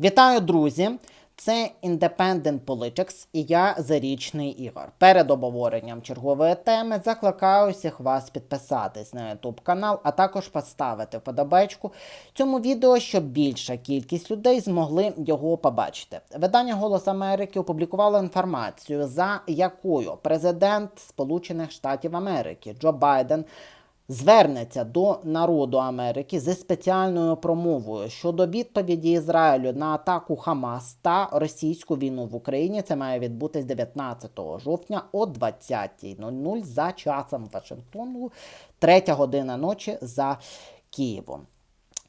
Вітаю, друзі! Це Independent Politics і я Зарічний Ігор. Перед обговоренням чергової теми закликаю всіх вас підписатись на YouTube канал, а також поставити вподобайку цьому відео, щоб більша кількість людей змогли його побачити. Видання Голос Америки опублікувало інформацію, за якою президент Сполучених Штатів Америки Джо Байден звернеться до народу Америки зі спеціальною промовою щодо відповіді Ізраїлю на атаку Хамас та російську війну в Україні. Це має відбутись 19 жовтня о 20.00 за часом Вашингтону, 3 година ночі за Києвом.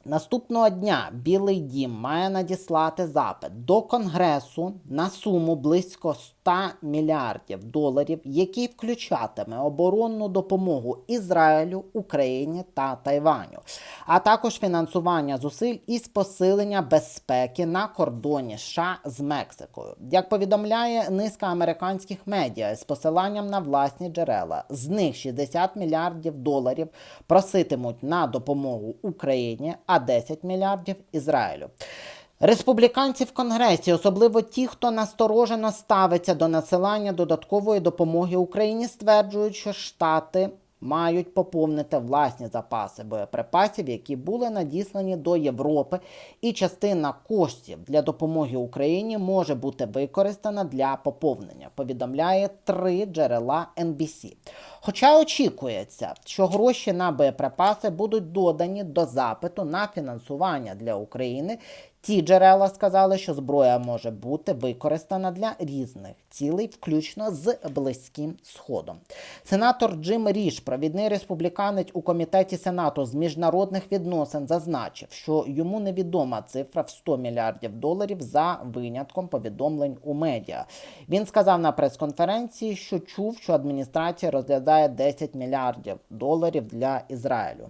Наступного дня Білий Дім має надіслати запит до Конгресу на суму близько 100 мільярдів доларів, який включатиме оборонну допомогу Ізраїлю, Україні та Тайваню, а також фінансування зусиль із посилення безпеки на кордоні США з Мексикою. Як повідомляє низка американських медіа з посиланням на власні джерела, з них 60 мільярдів доларів проситимуть на допомогу Україні, а 10 мільярдів Ізраїлю. Республіканці в Конгресі, особливо ті, хто насторожено ставиться до насилання додаткової допомоги Україні, стверджують, що штати мають поповнити власні запаси боєприпасів, які були надіслані до Європи, і частина коштів для допомоги Україні може бути використана для поповнення. Повідомляє три джерела NBC. Хоча очікується, що гроші на боєприпаси будуть додані до запиту на фінансування для України. Ті джерела сказали, що зброя може бути використана для різних цілей, включно з Близьким Сходом. Сенатор Джим Ріш, провідний республіканець у комітеті Сенату з міжнародних відносин, зазначив, що йому невідома цифра в 100 мільярдів доларів за винятком повідомлень у медіа. Він сказав на прес-конференції, що чув, що адміністрація розглядає 10 мільярдів доларів для Ізраїлю.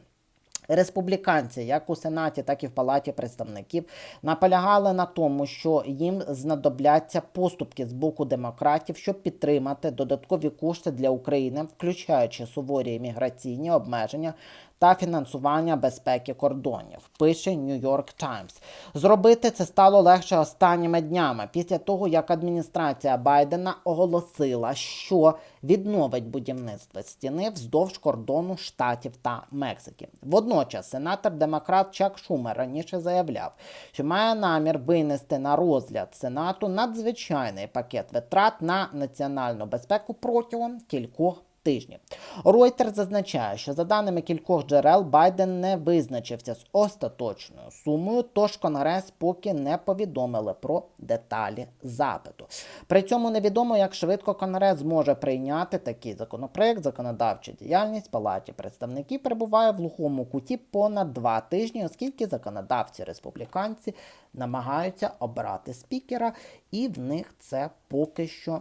Республіканці, як у Сенаті, так і в Палаті представників, наполягали на тому, що їм знадобляться поступки з боку демократів, щоб підтримати додаткові кошти для України, включаючи суворі імміграційні обмеження та фінансування безпеки кордонів. Пише New York Times. Зробити це стало легше останніми днями після того, як адміністрація Байдена оголосила, що відновить будівництво стіни вздовж кордону штатів та Мексики. Водночас сенатор демократ Чак Шумер раніше заявляв, що має намір винести на розгляд Сенату надзвичайний пакет витрат на національну безпеку протягом кількох тижнів. Reuters зазначає, що за даними кількох джерел Байден не визначився з остаточною сумою, тож Конгрес поки не повідомили про деталі запиту. При цьому невідомо, як швидко Конгрес зможе прийняти такий законопроект. Законодавча діяльність Палаті представників перебуває в глухому куті понад два тижні, оскільки законодавці республіканці намагаються обрати спікера, і в них це поки що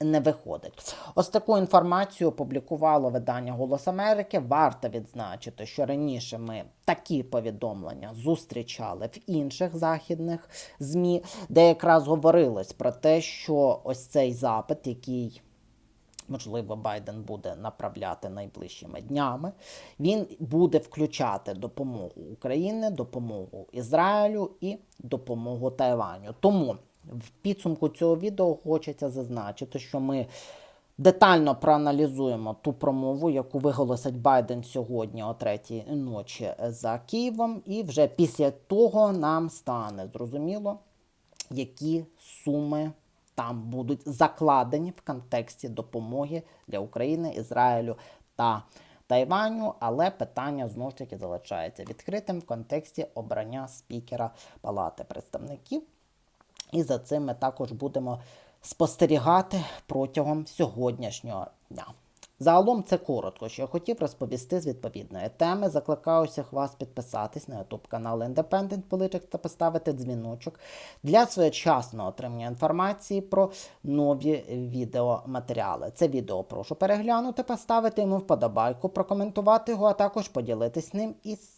не виходить. Ось таку інформацію опублікувало видання Голос Америки. Варто відзначити, що раніше ми такі повідомлення зустрічали в інших західних ЗМІ, де якраз говорилось про те, що ось цей запит, який. Можливо, Байден буде направляти найближчими днями. Він буде включати допомогу України, допомогу Ізраїлю і допомогу Тайваню. Тому в підсумку цього відео хочеться зазначити, що ми детально проаналізуємо ту промову, яку виголосить Байден сьогодні о третій ночі за Києвом, і вже після того нам стане зрозуміло, які суми там будуть закладені в контексті допомоги для України, Ізраїлю та Тайваню, але питання знову ж таки залишається відкритим в контексті обрання спікера Палати представників. І за цим ми також будемо спостерігати протягом сьогоднішнього дня. Загалом це коротко, що я хотів розповісти з відповідної теми. Закликаю всіх вас підписатись на YouTube канал Independent Politics та поставити дзвіночок для своєчасного отримання інформації про нові відеоматеріали. Це відео прошу переглянути, поставити йому вподобайку, прокоментувати його, а також поділитись ним із